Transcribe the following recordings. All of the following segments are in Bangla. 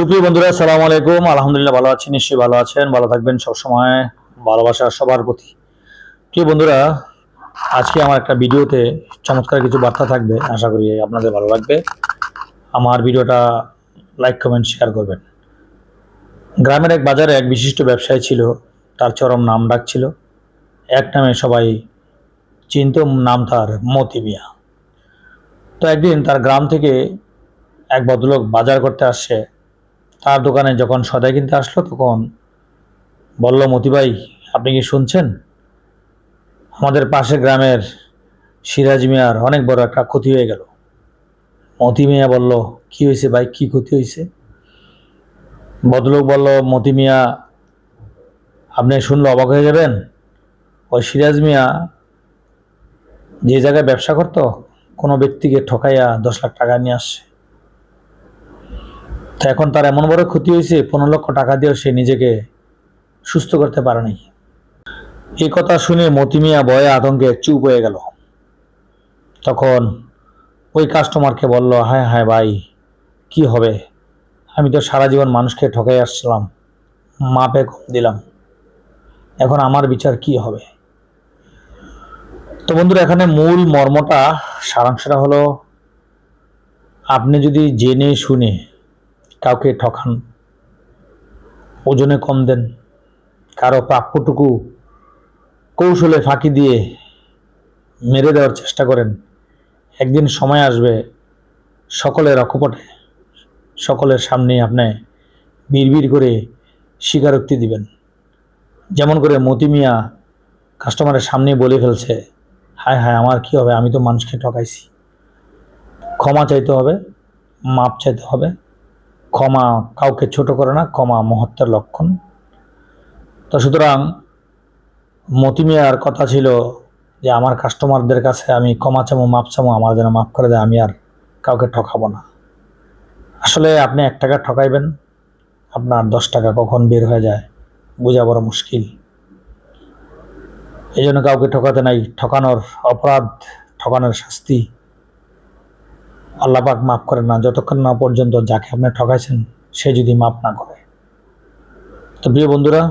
সুপ্রিয় বন্ধুরা সালাম আলাইকুম। আলহামদুলিল্লাহ ভালো আছি, নিশ্চয়ই ভালো আছেন, ভালো থাকবেন সবসময়, ভালোবাসা সবার প্রতি। প্রিয় বন্ধুরা, আজকে আমার একটা ভিডিওতে চমৎকার কিছু বার্তা থাকবে, আশা করি আপনাদের ভালো লাগবে। আমার ভিডিওটা লাইক, কমেন্ট, শেয়ার করবেন। গ্রামের এক বাজারে এক বিশিষ্ট ব্যবসায়ী ছিল, তার চরম নাম ডাক ছিল। এক নামে সবাই চিন্ত, নাম তার মতি মিয়া। তো একদিন তার গ্রাম থেকে এক ভদ্রলোক বাজার করতে আসছে তার দোকানে যখন সদাই কিনতে আসলো, তখন বলল মতি ভাই আপনি কি শুনছেন? আমাদের পাশের গ্রামের সিরাজ মিয়ার অনেক বড় একটা ক্ষতি হয়ে গেল। মতি মিয়া বলল, কি হয়েছে ভাই? কি ক্ষতি হয়েছে? ভদ্রলোক বলল, মতি মিয়া, আপনি শুনলে অবাক হয়ে যাবেন। ওই সিরাজ মিয়া যে জায়গায় ব্যবসা করতো, কোনো ব্যক্তিকে ঠকাইয়া দশ লাখ টাকা নিয়ে আসছে। তো এখন তার এমন বড় ক্ষতি হয়েছে, পনেরো লক্ষ টাকা দিয়েও সে নিজেকে সুস্থ করতে পারেনি এই কথা শুনে মতিমিয়া ভয়ে আতঙ্কে চুপ হয়ে গেল। তখন ওই কাস্টমারকে বলল হ্যাঁ হ্যাঁ ভাই, কি হবে? আমি তো সারা জীবন মানুষকে ঠকাই আসছিলাম, মাপে কম দিলাম। এখন আমার বিচার কি হবে? তো বন্ধুরা, এখানে মূল মর্মটা, সারাংশটা হলো, আপনি যদি জেনে শুনে কাউকে ঠকান। ওজনে কম দেন। কারও প্রাপ্যটুকু কৌশলে ফাঁকি দিয়ে মেরে দেওয়ার চেষ্টা করেন। একদিন সময় আসবে সকলের অকপটে, সকলের সামনে আপনি বিড়বিড় করে স্বীকারোক্তি দিবেন। যেমন করে মতি মিয়া কাস্টমারের সামনে বলে ফেলছে, হায় হায়, আমার কি হবে? আমি তো মানুষকে ঠকাইছি। ক্ষমা চাইতে হবে, মাপ চাইতে হবে ক্ষমা কাউকে ছোট করে না, ক্ষমা মহত্বের লক্ষণ। তো সুতরাং মতিমিয়ার কথা ছিল যে, আমার কাস্টমারদের কাছে আমি ক্ষমা চামো মাপ চামো আমার যেন মাফ করে দেয়, আমি আর কাউকে ঠকাবো না। আসলে আপনি এক টাকা ঠকাইবেন, আপনার দশ টাকা কখন বের হয়ে যায়, বোঝা বড় মুশকিল। এই জন্য কাউকে ঠকাতে নাই, ঠকানোর অপরাধ, ঠকানোর শাস্তি আল্লাহ পাক মাফ করে না, যতক্ষণ না পর্যন্ত যাকে আপনি ঠকাইছেন, সে যদি মাফ না করে। তো প্রিয় বন্ধুরা,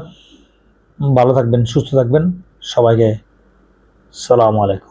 ভালো থাকবেন, সুস্থ থাকবেন। সবাইকে সালাম আলাইকুম।